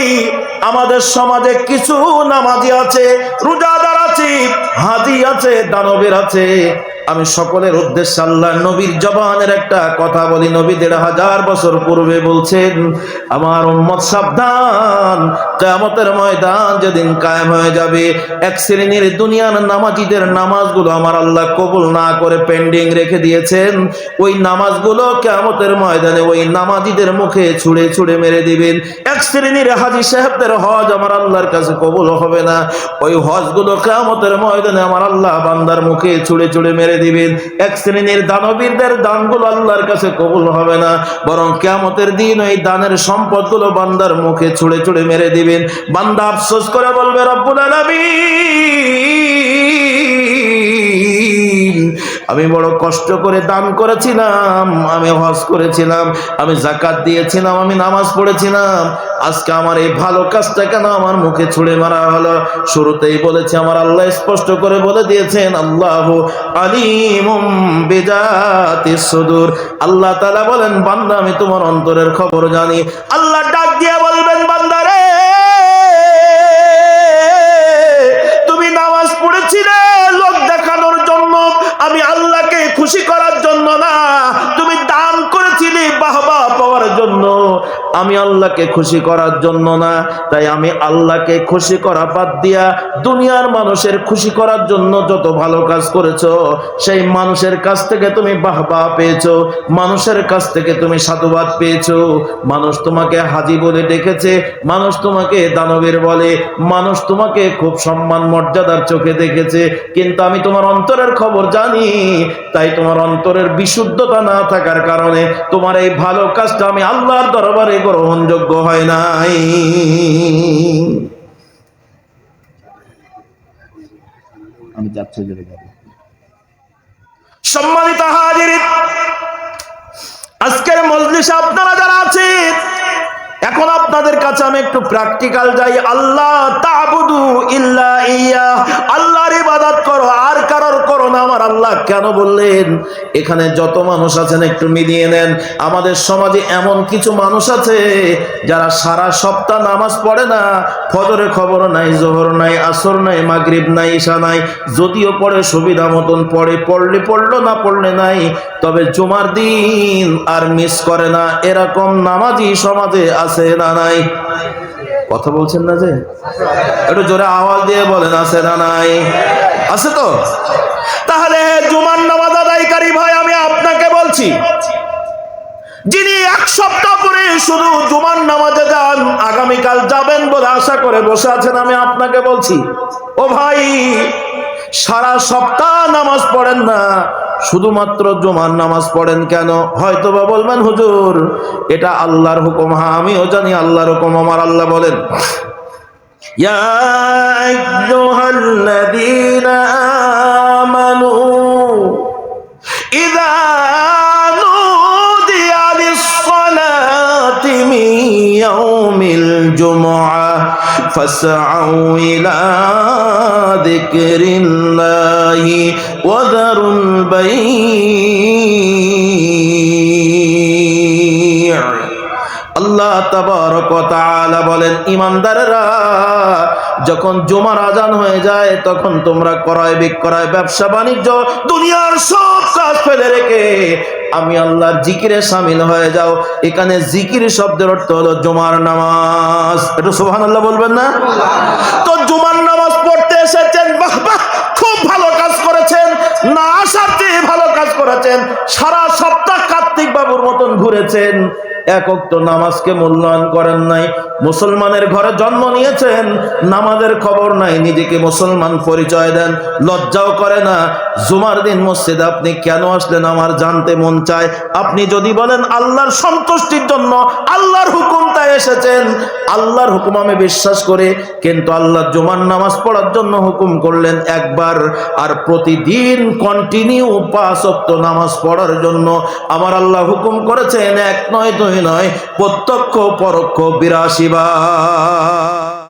বলি আমাদের সমাজে কিছু নামাজি আছে রোজাদার আছে হাজি আছে দানবের আছে। আমি সকলের উদ্দেশ্যে আল্লাহ নবীর জবানের একটা কথা বলি। নবী দেড় হাজার বছর পূর্বে বলছেন, আমার উম্মত সাবধান, কেয়ামতের ময়দান যেদিন কায়েম হয়ে যাবে, এক শ্রেণির দুনিয়ার নামাজিদের নামাজগুলো আমার আল্লাহ কবুল না করে পেন্ডিং রেখে দিয়েছেন। ওই নামাজগুলো কেয়ামতের ময়দানে ওই নামাজিদের মুখে ছুঁড়ে ছুঁড়ে মেরে দিবেন। এক শ্রেণির হাজি সাহেবদের হজ আমার আল্লাহর কাছে কবুল হবে না। ওই হজগুলো কেয়ামতের ময়দানে আমার আল্লাহ বান্দার মুখে ছুঁড়ে ছুঁড়ে মেরে দিবেন। এক শ্রেণির দানবীরদের দানগুলো আল্লাহর কাছে কবুল হবে না। বরং কেমতের দিন ওই দানের সম্পদগুলো বান্দার মুখে ছুড়ে ছুড়ে মেরে দিবেন। বান্দা আফসোস করে বলবে, রব্বুল আলামিন! আমি বড় কষ্ট করে দান করেছিলাম, আমি হজ করেছিলাম, আমি জাকাত দিয়েছিলাম, আমি নামাজ পড়েছিলাম। আজকে আমার এই ভালো কাজটা কেন আমার মুখে ছুড়ে মারা হলো? শুরুতেই বলেছে, আমার আল্লাহ স্পষ্ট করে বলে দিয়েছেন, আল্লাহ আলিমুম বেজাতি সুদূর। আল্লাহ তাআলা বলেন, বান্দা, আমি তোমার অন্তরের খবর জানি। আল্লাহ ডাক দিয়ে আমি আল্লাহকে খুশি করার জন্য না, তাই আমি আল্লাহকে খুশি করা বাদ দিয়া দুনিয়ার মানুষের খুশি করার জন্য যত ভালো কাজ করেছ, সেই মানুষের কাছ থেকে তুমি বাহবা পেয়েছ, মানুষের কাছ থেকে তুমি সাধুবাদ পেয়েছ। মানুষ তোমাকে হাজি বলে ডেকেছে, মানুষ তোমাকে দানবের বলে, মানুষ তোমাকে খুব সম্মান মর্যাদার চোখে দেখেছে। কিন্তু আমি তোমার অন্তরের খবর জানি, তাই তোমার অন্তরের বিশুদ্ধতা না থাকার কারণে তোমার এই ভালো কাজটা আমি আল্লাহর দরবারে গ্রহণযোগ্য হয় নাই। আমি যাচ্ছি সম্মানিত হাজির আজকের মজলিসে আপনারা যারা আছেন এখন আপনাদের কাছে আমি একটু প্র্যাকটিক্যাল যাই। আল্লাহ তাবুদু ইল্লা ইয়া। আল্লাহর ইবাদত করো, আর কারোর করো না। আমার আল্লাহ কেন বললেন? এখানে যত মানুষ আছেন একটু মিলিয়ে নেন। আমাদের সমাজে এমন কিছু মানুষ আছে যারা সারা সপ্তাহ নামাজ পড়ে না। ফজরের খবর নাই, জোহর নাই, আসর নাই, মাগরিব নাই, ঈশা নাই। যদিও পড়ে, সুবিধা মতন পড়ে, পড়লে পড়ল না, পড়লে নাই। তবে জুমার দিন আর মিস করে না। এরকম নামাজি সমাজে আছে না নাই? কথা বলছেন না যে? একটু জোরে আওয়াজ দিয়ে বলেন, আছে না নাই? আছে তো? তাহলে জুমার নামাজ আদায়কারী ভাই, আমি আপনাকে বলছি, যিনি এক সপ্তাহ পরে শুধু জুমার নামাজে যান, আগামীকাল যাবেন বলে আশা করে বসে আছেন, আমি আপনাকে বলছি, ও ভাই, সারা সপ্তাহ নামাজ পড়েন না শুধুমাত্র জুমার নামাজ পড়েন কেন হয়তো বা বলবেন হুজুর এটা আল্লাহর হুকুম হ্যাঁ আমিও জানি আল্লাহর হুকুম আমার আল্লাহ বলেন يا أيها الذين آمنوا إذا نودي للصلاة من يوم الجمعة فاسعوا إلى ذكر الله وذروا البيع আল্লাহ তাবারক ওয়া তাআলা বলেন ইমানদারেরা যখন জুমার আজান হয়ে যায় তখন তোমরা ক্রয় বিক্রয় ব্যবসা বাণিজ্য দুনিয়ার সব কাজ ফেলে রেখে আমি আল্লাহর জিকিরে সামিল হয়ে যাও। এখানে জিকির শব্দের অর্থ হলো জুমার নামাজ। একটু সুবহানাল্লাহ বলবেন না? তো জুমার নামাজ পড়তে এসেছেন, বাহ বাহ, খুব ভালো কাজ করেছেন। না আসার চেয়ে ভালো কাজ করেছেন। সারা সপ্তাহ কার্তিক বাবুর মতন ঘুরেছেন। একক তো নামাজকে মূল্যায়ন করেন নাই, মুসলমানের ঘরে জন্ম নিয়েছেন, নামাজের খবর নাই, নিজেকে মুসলমান পরিচয় দেন, লজ্জাও করে না, জুমার দিন মসজিদে আপনি কেন আসলেন আমার জানতে মন চায়? আপনি যদি বলেন আল্লাহর সন্তুষ্টির জন্য, আল্লাহর হুকুম এসেছেন, আল্লাহর হুকুম আমি বিশ্বাস করে, কিন্তু আল্লাহ জুমার নামাজ পড়ার জন্য হুকুম করলেন একবার, আর প্রতিদিন কন্টিনিউ পাঁচ নামাজ পড়ার জন্য। আমার আল্লাহ হুকুম করেছেন, এক নয়, দুই নয়, প্রত্যক্ষ, পরোক্ষ, বিরাশি বার।